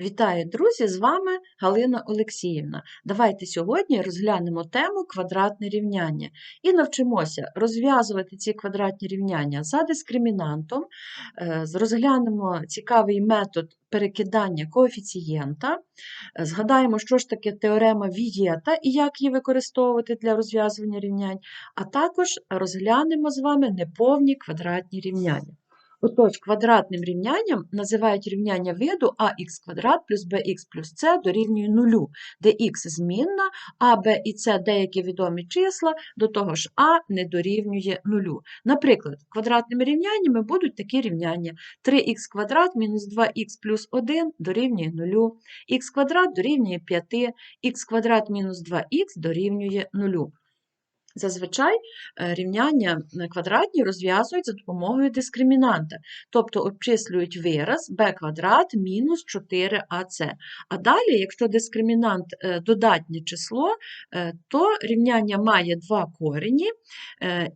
Вітаю, друзі! З вами Галина Олексіївна. Давайте сьогодні розглянемо тему квадратне рівняння і навчимося розв'язувати ці квадратні рівняння за дискримінантом, е, розглянемо цікавий метод перекидання коефіцієнта, е, згадаємо, що ж таке теорема Вієта і як її використовувати для розв'язування рівнянь, а також розглянемо з вами неповні квадратні рівняння. Отож, квадратним рівнянням називають рівняння виду ax квадрат плюс bx плюс c дорівнює нулю, де х змінна, а b і c деякі відомі числа, до того ж а не дорівнює нулю. Наприклад, квадратними рівняннями будуть такі рівняння 3х квадрат мінус 2х плюс 1 дорівнює нулю, х квадрат дорівнює 5, х квадрат мінус 2х дорівнює нулю. Зазвичай е, рівняння е, квадратні розв'язують за допомогою дискримінанта, тобто обчислюють вираз b квадрат мінус 4ac. А далі, якщо дискримінант е, додатнє число, то рівняння має два корені,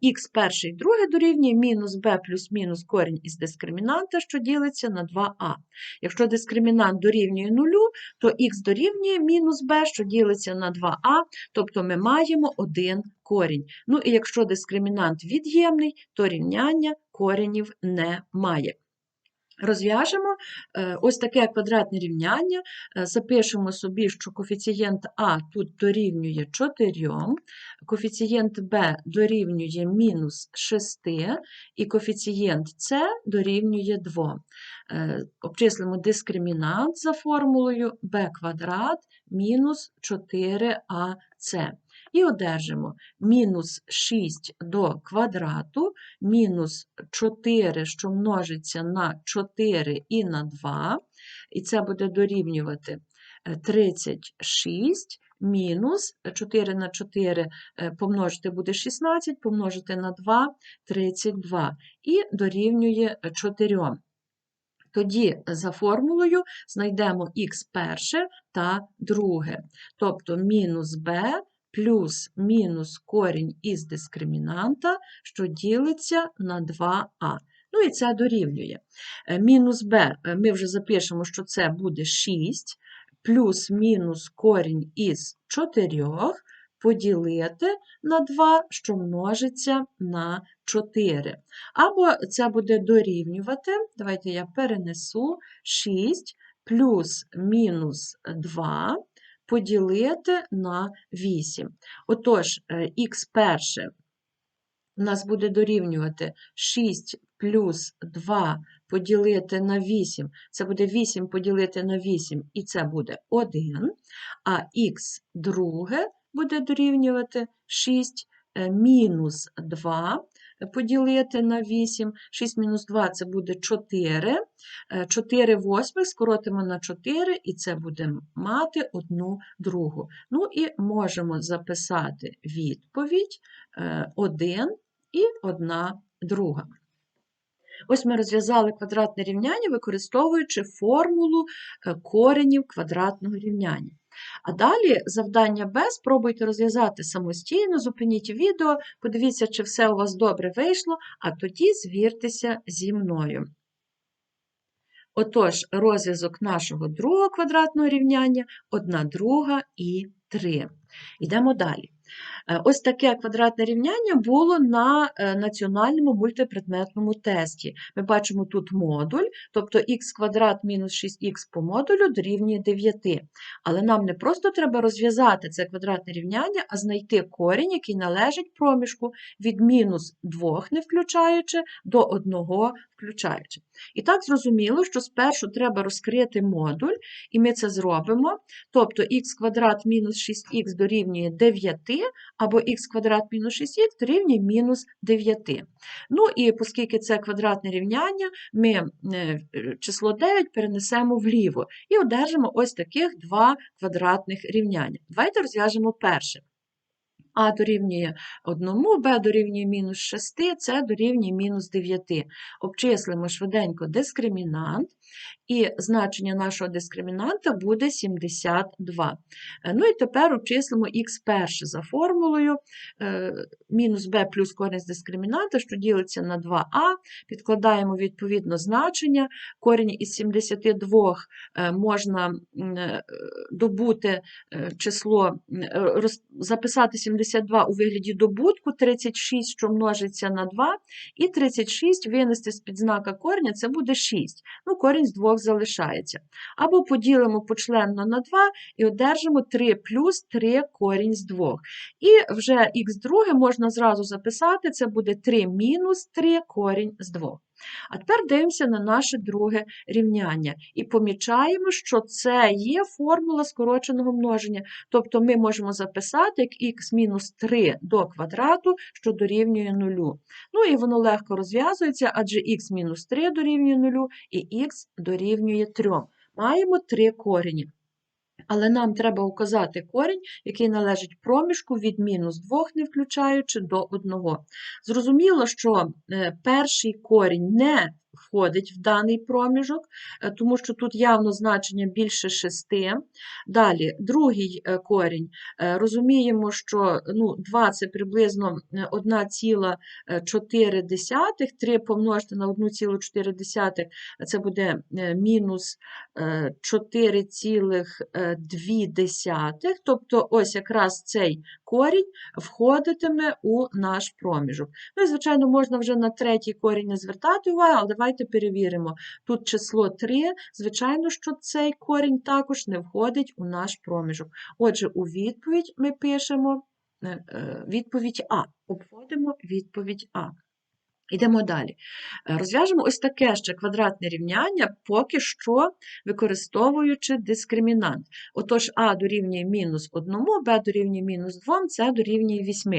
х перший друге дорівнює мінус b плюс мінус корінь із дискримінанта, що ділиться на 2а. Якщо дискримінант дорівнює нулю, то х дорівнює мінус b, що ділиться на 2а, тобто ми маємо один корінь. Ну і якщо дискримінант від'ємний, то рівняння коренів не має. Розв'яжемо е, ось таке квадратне рівняння. Е, запишемо собі, що коефіцієнт А тут дорівнює 4, коефіцієнт Б дорівнює мінус 6, і коефіцієнт С дорівнює 2. Е, обчислимо дискримінант за формулою b квадрат мінус 4ac. І одержимо. Мінус 6 до квадрату, мінус 4, що множиться на 4 і на 2, і це буде дорівнювати 36 е, мінус 4 на 4 е, помножити буде 16, помножити на 2 32 і дорівнює 4. Тоді за формулою знайдемо х перше та друге, тобто мінус b плюс мінус корінь із дискримінанта, що ділиться на 2а. Ну і це дорівнює. Е, мінус b е, ми вже запишемо, що це буде 6, плюс мінус корінь із 4 поділити на 2, що множиться на 4. Або це буде дорівнювати, давайте я перенесу 6 плюс мінус 2 поділити на 8. Отож, х е, перше у нас буде дорівнювати 6 плюс 2 поділити на 8, це буде 8 поділити на 8, і це буде 1, а х друге буде дорівнювати 6 е, мінус 2 поділити на 8. 6 мінус 2 це буде 4. 4 е, восьмих скоротимо на 4, і це буде мати одну другу. Ну і можемо записати відповідь 1 е, і 1 друга. Ось ми розв'язали квадратне рівняння, використовуючи формулу коренів квадратного рівняння. А далі завдання Б спробуйте розв'язати самостійно, зупиніть відео, подивіться, чи все у вас добре вийшло, а тоді звіртеся зі мною. Отож, розв'язок нашого другого квадратного рівняння 1 друга і 3. Йдемо далі. Е, ось таке квадратне рівняння було на е, національному мультипредметному тесті. Ми бачимо тут модуль, тобто х квадрат мінус 6х по модулю дорівнює 9. Але нам не просто треба розв'язати це квадратне рівняння, а знайти корінь, який належить проміжку від мінус 2, не включаючи, до 1 включаючи. І так зрозуміло, що спершу треба розкрити модуль, і ми це зробимо. Тобто х квадрат мінус 6х дорівнює 9, або х квадрат мінус 6х дорівнює мінус 9. Ну і оскільки це квадратне рівняння, ми е, число 9 перенесемо вліво і одержимо ось таких два квадратних рівняння. Давайте розв'яжемо перше. А дорівнює 1, Б дорівнює мінус 6, С дорівнює мінус 9. Обчислимо швиденько дискримінант і значення нашого дискримінанта буде 72. Е, Ну і тепер обчислимо х перше за формулою е, мінус b плюс корінь з дискримінанта, що ділиться на 2а, підкладаємо відповідно значення. Корінь із 72 е, можна добути число, записати 72 у вигляді добутку, 36, що множиться на 2, і 36 винести з-під знака корня, це буде 6. Ну, корінь з 2 залишається. Або поділимо почленно на 2 і одержимо 3 плюс 3 корінь з 2. І вже х друге можна зразу записати, це буде 3 мінус 3 корінь з 2. А тепер дивимося на наше друге рівняння і помічаємо, що це є формула скороченого множення. Тобто ми можемо записати як х мінус 3 до квадрату, що дорівнює 0. Ну і воно легко розв'язується, адже х мінус 3 дорівнює 0 і х дорівнює 3. Маємо три корені. Але нам треба указати корінь, який належить проміжку від мінус 2, не включаючи до 1. Зрозуміло, що е, перший корінь не входить в даний проміжок, е, тому що тут явно значення більше 6. Далі, другий е, корінь. Е, Розуміємо, що ну, 2 це приблизно е, 1,4, 3 помножити на 1,4, це буде мінус е, 4,2, тобто ось якраз цей корінь входитиме у наш проміжок. Ну і, звичайно, можна вже на третій корінь не звертати увагу, але давайте перевіримо. Тут число 3, звичайно, що цей корінь також не входить у наш проміжок. Отже, у відповідь ми пишемо е, е, відповідь А. Обводимо відповідь А. Йдемо далі. Е, Розв'яжемо ось таке ще квадратне рівняння, поки що використовуючи дискримінант. Отож, а дорівнює мінус 1, b дорівнює мінус 2, c дорівнює 8.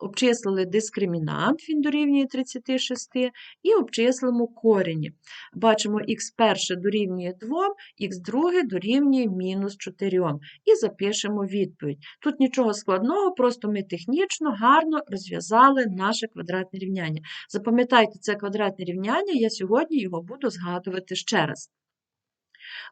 Обчислили дискримінант, він дорівнює 36, і обчислимо корені. Бачимо, х перше дорівнює 2, х друге дорівнює мінус 4. І запишемо відповідь. Тут нічого складного, просто ми технічно гарно розв'язали наше квадратне рівняння. Запам'ятайте це квадратне рівняння, я сьогодні його буду згадувати ще раз.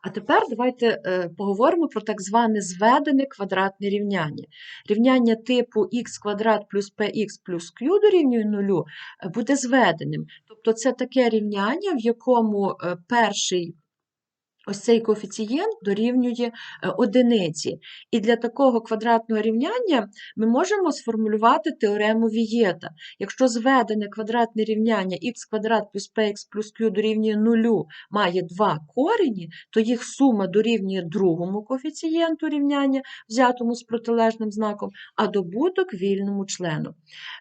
А тепер давайте е, поговоримо про так зване зведене квадратне рівняння. Рівняння типу х квадрат плюс px плюс q дорівнює 0 е, буде зведеним. Тобто це таке рівняння, в якому е, перший Ось цей коефіцієнт дорівнює е, одиниці. І для такого квадратного рівняння ми можемо сформулювати теорему Вієта. Якщо зведене квадратне рівняння х квадрат плюс px плюс q дорівнює 0 має два корені, то їх сума дорівнює другому коефіцієнту рівняння, взятому з протилежним знаком, а добуток вільному члену.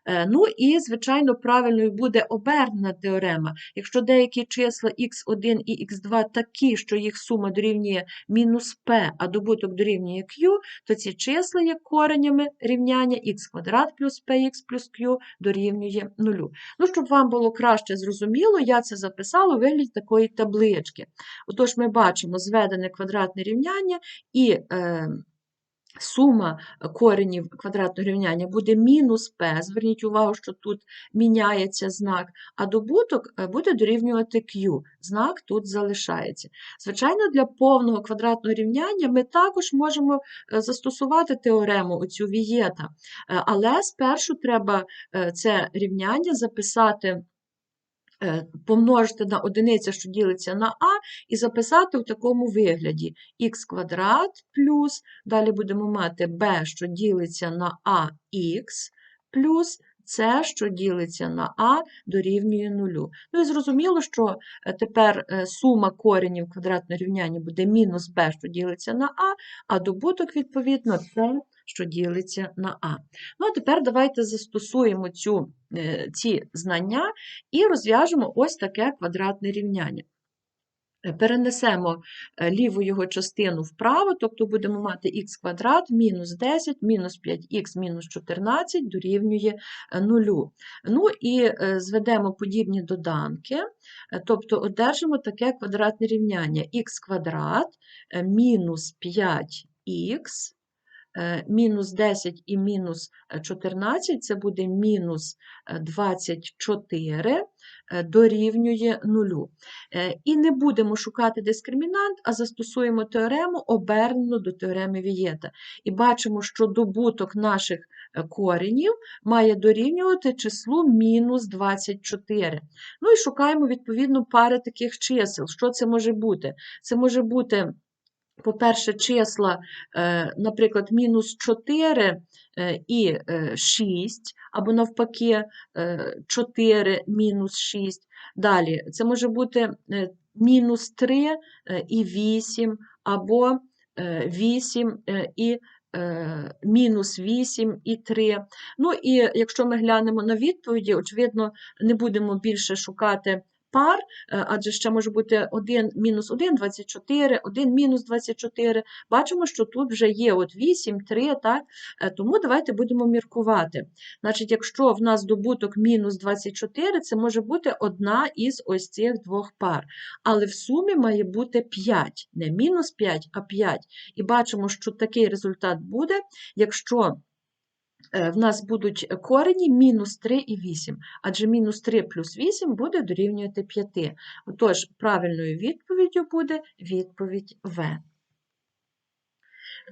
Е, Ну і, звичайно, правильною буде обернена теорема. Якщо деякі числа х1 і х2 такі, що їх сума дорівнює мінус p, а добуток дорівнює q, то ці числа є коренями рівняння х квадрат плюс px плюс q дорівнює 0. Ну, щоб вам було краще зрозуміло, я це записала у вигляді такої таблички. Отож, ми бачимо зведене квадратне рівняння і е, сума коренів квадратного рівняння буде мінус p. Зверніть увагу, що тут міняється знак, а добуток е, буде дорівнювати q. Знак тут залишається. Звичайно, для повного квадратного рівняння ми також можемо е, застосувати теорему оцю Вієта, Е, але спершу треба е, це рівняння записати. Е, Помножити на одиниця, що ділиться на а, і записати в такому вигляді х квадрат плюс, далі будемо мати b, що ділиться на ах, плюс c, що ділиться на а, дорівнює нулю. Ну і зрозуміло, що е, тепер е, сума коренів квадратного рівняння буде мінус b, що ділиться на а, а добуток, відповідно, c, що ділиться на а. Ну, а тепер давайте застосуємо цю, е, ці знання і розв'яжемо ось таке квадратне рівняння. Е, Перенесемо е, ліву його частину вправо, тобто будемо мати х квадрат мінус 10, мінус 5х мінус 14 дорівнює 0. Ну і зведемо подібні доданки, тобто одержимо таке квадратне рівняння х квадрат мінус 5х е, мінус 10 і мінус е, 14, це буде мінус е, 24 е, дорівнює 0. Е, І не будемо шукати дискримінант, а застосуємо теорему, обернену до теореми Вієта. І бачимо, що добуток наших е, коренів має дорівнювати числу мінус 24. Ну і шукаємо, відповідно, пари таких чисел. Що це може бути? Це може бути, по-перше, числа, е, наприклад, мінус 4 е, і е, 6, або навпаки, е, 4 мінус 6. Далі, це може бути е, мінус 3 е, і 8, або е, 8 е, і е, мінус 8 і 3. Ну і якщо ми глянемо на відповіді, очевидно, не будемо більше шукати пар, е, адже ще може бути 1 мінус 1, 24, 1 мінус 24. Бачимо, що тут вже є от 8, 3, так? Е, Тому давайте будемо міркувати. Значить, якщо в нас добуток мінус 24, це може бути одна із ось цих двох пар. Але в сумі має бути 5, не мінус 5, а 5. І бачимо, що такий результат буде, якщо в нас будуть корені мінус 3 і 8, адже мінус 3 плюс 8 буде дорівнювати 5. Отож, правильною відповіддю буде відповідь В.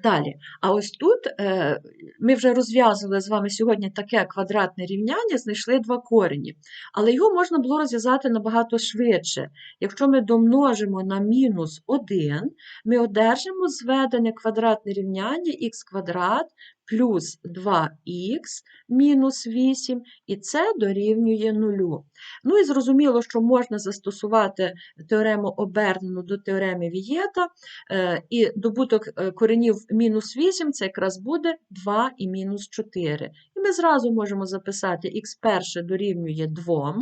Далі, а ось тут е, ми вже розв'язували з вами сьогодні таке квадратне рівняння, знайшли два корені, але його можна було розв'язати набагато швидше. Якщо ми домножимо на мінус 1, ми одержимо зведене квадратне рівняння х квадрат плюс 2х мінус 8, і це дорівнює 0. Ну і зрозуміло, що можна застосувати теорему обернену до теореми Вієта, е, і добуток е, коренів мінус 8 це якраз буде 2 і мінус 4. І ми зразу можемо записати х перше дорівнює 2,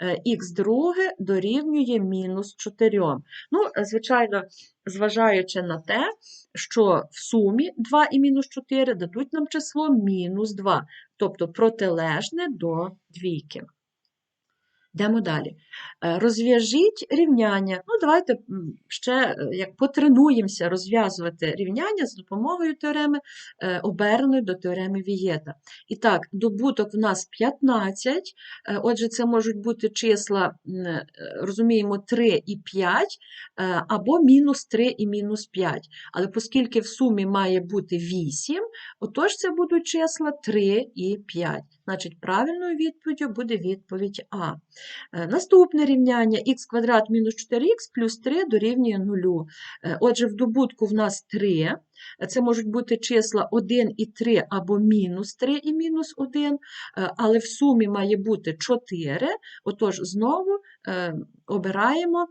х друге дорівнює мінус 4. Ну, е, звичайно, зважаючи на те, що в сумі 2 і мінус 4 дадуть нам число мінус 2, тобто протилежне до двійки. Йдемо далі. Е, Розв'яжіть рівняння. Ну, давайте ще е, як потренуємося розв'язувати рівняння з допомогою теореми, е, оберненої до теореми Вієта. І так, добуток в нас 15, е, отже, це можуть бути числа, розуміємо, 3 і 5, е, або мінус 3 і мінус 5. Але оскільки в сумі має бути 8, отож це будуть числа 3 і 5. Значить, правильною відповіддю буде відповідь А. Е, Наступне рівняння х квадрат мінус 4х плюс 3 дорівнює 0. Е, Отже, в добутку в нас 3. Це можуть бути числа 1 і 3 або мінус 3 і мінус 1, е, але в сумі має бути 4. Отож, знову е, обираємо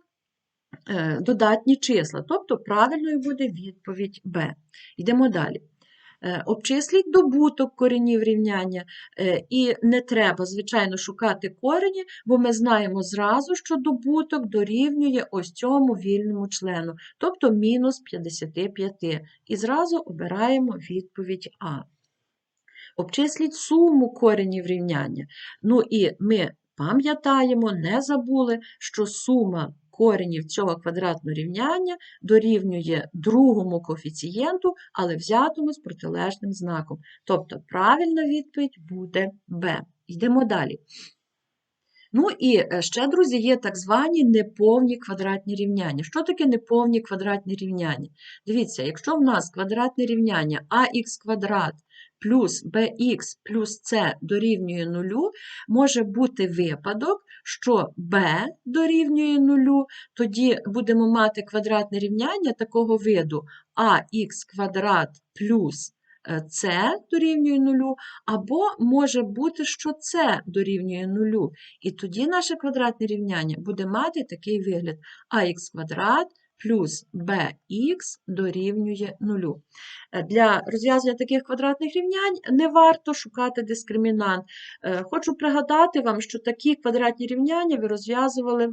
е, додатні числа, тобто правильною буде відповідь Б. Йдемо далі. Е, Обчисліть добуток коренів рівняння, е, і не треба, звичайно, шукати корені, бо ми знаємо зразу, що добуток дорівнює ось цьому вільному члену, тобто мінус 55. І зразу обираємо відповідь А. Обчисліть суму коренів рівняння. Ну і ми пам'ятаємо, не забули, що сума коренів цього квадратного рівняння дорівнює другому коефіцієнту, але взятому з протилежним знаком. Тобто правильна відповідь буде Б. Йдемо далі. Ну і е, ще, друзі, є так звані неповні квадратні рівняння. Що таке неповні квадратні рівняння? Дивіться, якщо в нас квадратне рівняння ax квадрат плюс bx плюс c дорівнює нулю, може бути випадок, що b дорівнює нулю, тоді будемо мати квадратне рівняння такого виду ax квадрат плюс c дорівнює нулю, або може бути, що c дорівнює нулю. І тоді наше квадратне рівняння буде мати такий вигляд ax квадрат плюс bx дорівнює нулю. Е, Для розв'язання таких квадратних рівнянь не варто шукати дискримінант. Е, Хочу пригадати вам, що такі квадратні рівняння ви розв'язували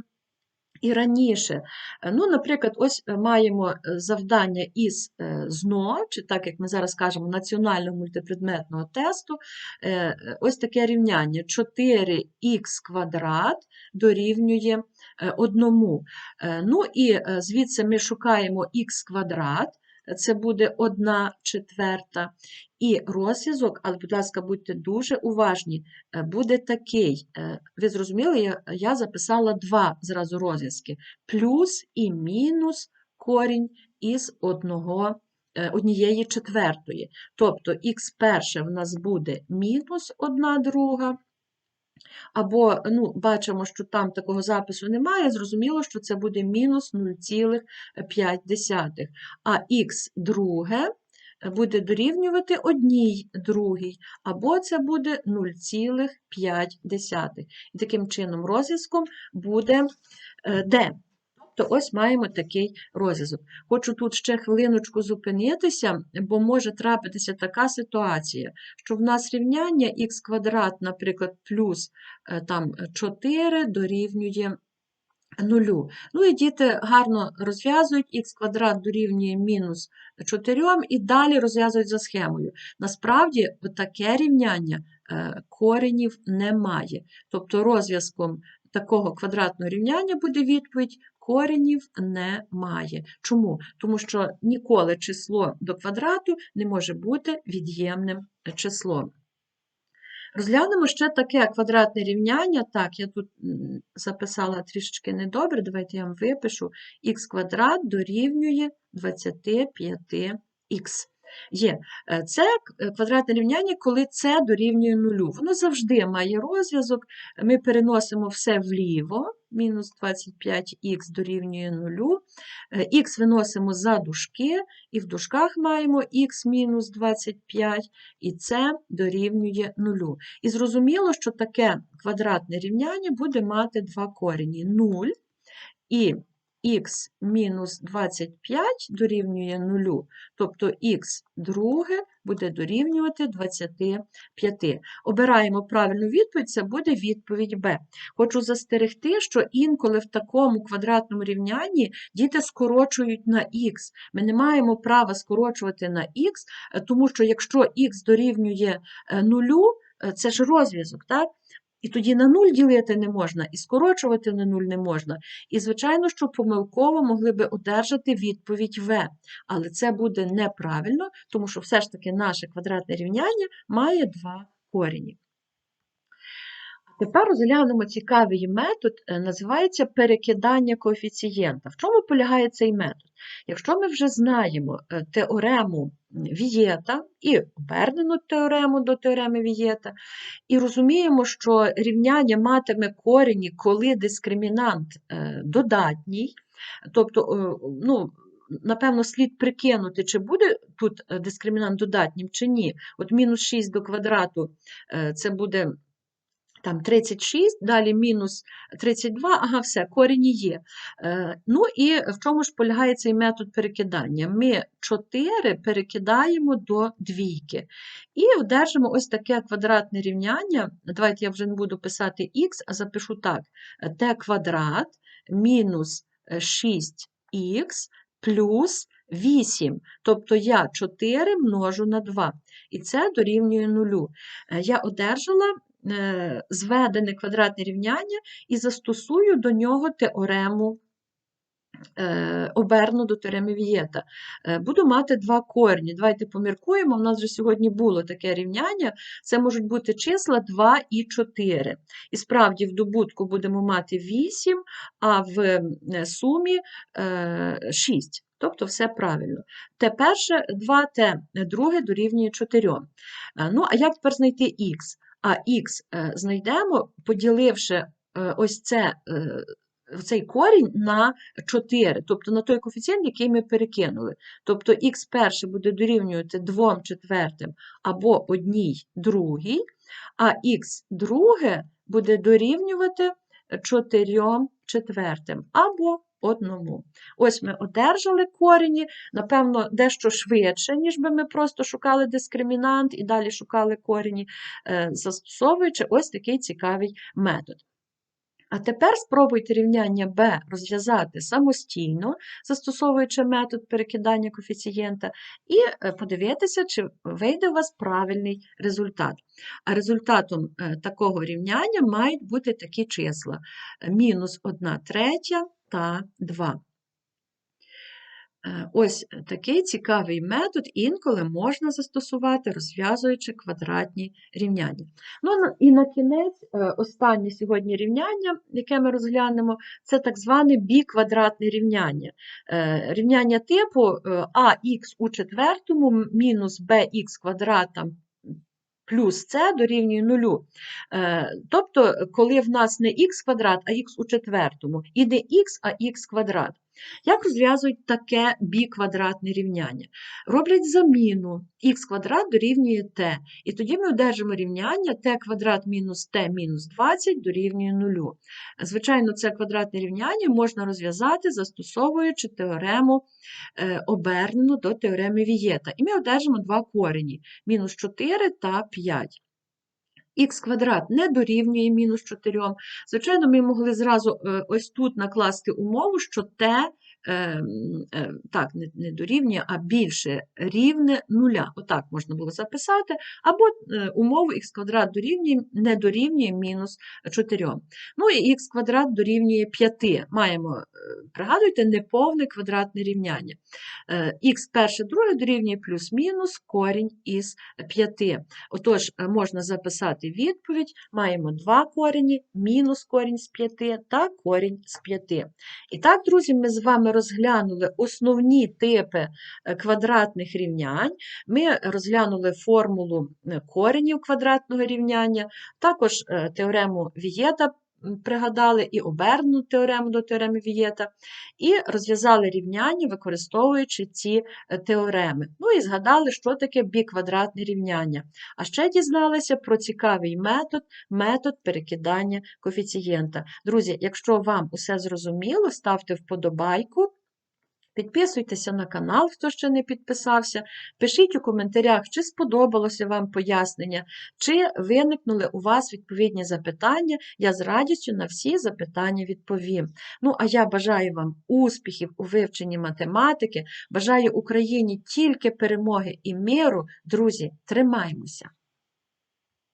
і раніше. Е, Ну, наприклад, ось е, маємо е, завдання із ЗНО, чи так, як ми зараз кажемо, національного мультипредметного тесту. Ось таке рівняння 4х квадрат дорівнює одному. Ну і звідси ми шукаємо х квадрат. Це буде 1 четверта. І розв'язок, але, будь ласка, будьте дуже уважні, е, буде такий. е, Ви зрозуміли, я, записала два зразу розв'язки: плюс і мінус корінь із одного, е, однієї четвертої. Тобто х перше в нас буде мінус 1 друга. Або, ну, бачимо, що там такого запису немає, зрозуміло, що це буде мінус 0,5. А х друге буде дорівнювати одній другій, або це буде 0,5. І таким чином розв'язком буде е, d. Тобто ось маємо такий розв'язок. Хочу тут ще хвилиночку зупинитися, бо може трапитися така ситуація, що в нас рівняння х квадрат, наприклад, плюс е, там 4 дорівнює нулю. Ну і діти гарно розв'язують, х квадрат дорівнює мінус 4 і далі розв'язують за схемою. Насправді, таке рівняння е, коренів немає. Тобто розв'язком такого квадратного рівняння буде відповідь коренів немає. Чому? Тому що ніколи число до квадрату не може бути від'ємним числом. Розглянемо ще таке квадратне рівняння. Так, я тут записала трішечки недобре, давайте я вам випишу. х квадрат дорівнює 25х. Є. Е, Це квадратне рівняння, коли це дорівнює нулю. Воно завжди має розв'язок. Ми переносимо все вліво, мінус 25х дорівнює нулю. Е, Х виносимо за дужки, і в дужках маємо х мінус 25, і це дорівнює нулю. І зрозуміло, що таке квадратне рівняння буде мати два корені 0 і х мінус 25 дорівнює 0, тобто х друге буде дорівнювати 25. Обираємо правильну відповідь, це буде відповідь Б. Хочу застерегти, що інколи в такому квадратному рівнянні діти скорочують на х. Ми не маємо права скорочувати на х, е, тому що якщо х дорівнює е, нулю, е, це ж розв'язок, так? І тоді на нуль ділити не можна, і скорочувати на нуль не можна. І, звичайно, що помилково могли би одержати відповідь В. Але це буде неправильно, тому що все ж таки наше квадратне рівняння має два корені. Тепер розглянемо цікавий метод, е, називається перекидання коефіцієнта. В чому полягає цей метод? Якщо ми вже знаємо е, теорему Вієта і обернену теорему до теореми Вієта, і розуміємо, що рівняння матиме корені, коли дискримінант е, додатній, тобто, ну, напевно, слід прикинути, чи буде тут дискримінант додатнім, чи ні. От мінус 6 до квадрату це буде там 36, далі мінус 32, ага, все, корені є. Е, Ну і в чому ж полягає цей метод перекидання? Ми 4 перекидаємо до двійки. І одержимо ось таке квадратне рівняння. Давайте я вже не буду писати х, а запишу так: t квадрат мінус 6х плюс 8. Тобто я 4 множу на 2. І це дорівнює нулю. Е, Я одержала зведене квадратне рівняння і застосую до нього теорему е, оберну до теореми Вієта. Е, Буду мати два корні. Давайте поміркуємо. У нас вже сьогодні було таке рівняння. Це можуть бути числа 2 і 4. І справді в добутку будемо мати 8, а в е, сумі е, 6. Тобто все правильно. Те перше 2, те друге дорівнює 4. Е, Ну, а як тепер знайти х? А х е, знайдемо, поділивши е, ось це, е, цей корінь на 4, тобто на той коефіцієнт, який ми перекинули. Тобто х перше буде дорівнювати 2 четвертим або 1 другій, а х друге буде дорівнювати 4 четвертим або одному. Ось ми одержали корені, напевно, дещо швидше, ніж би ми просто шукали дискримінант і далі шукали корені, е, застосовуючи ось такий цікавий метод. А тепер спробуйте рівняння b розв'язати самостійно, застосовуючи метод перекидання коефіцієнта, і е, подивитися, чи вийде у вас правильний результат. А результатом е, такого рівняння мають бути такі числа: мінус 1 третя та 2. Е, Ось такий цікавий метод інколи можна застосувати, розв'язуючи квадратні рівняння. Ну і на кінець, е, останнє сьогодні рівняння, яке ми розглянемо, це так зване біквадратне рівняння. Е, Рівняння типу ах у четвертому мінус bx квадрат там, плюс c дорівнює нулю. Е, Тобто, коли в нас не х квадрат, а х у четвертому, і не х, а х квадрат. Як розв'язують таке біквадратне рівняння? Роблять заміну х квадрат дорівнює t, і тоді ми одержимо рівняння t квадрат мінус t мінус 20 дорівнює нулю. Звичайно, це квадратне рівняння можна розв'язати, застосовуючи теорему е, обернену до теореми Вієта. І ми одержимо два корені – мінус 4 та 5 х квадрат не дорівнює мінус 4. Звичайно, ми могли зразу е, ось тут накласти умову, що t так, не, дорівнює, а більше рівне нуля. Отак можна було записати. Або е, умову х квадрат дорівнює, не дорівнює мінус 4. Ну і х квадрат дорівнює 5. Маємо, е, пригадуйте, неповне квадратне рівняння. х перше, друге дорівнює плюс-мінус корінь із 5. Отож, е, можна записати відповідь. Маємо два корені, мінус корінь з 5 та корінь з 5. І так, друзі, ми з вами розглянули основні типи е, квадратних рівнянь. Ми розглянули формулу е, коренів квадратного рівняння, також е, теорему Вієта пригадали і оберну теорему до теореми Вієта, і розв'язали рівняння, використовуючи ці е, теореми. Ну і згадали, що таке біквадратне рівняння. А ще дізналися про цікавий метод, метод перекидання коефіцієнта. Друзі, якщо вам усе зрозуміло, ставте вподобайку. Підписуйтеся на канал, хто ще не підписався. Пишіть у коментарях, чи сподобалося вам пояснення, чи виникнули у вас відповідні запитання. Я з радістю на всі запитання відповім. Ну, а я бажаю вам успіхів у вивченні математики, бажаю Україні тільки перемоги і миру. Друзі, тримаймося!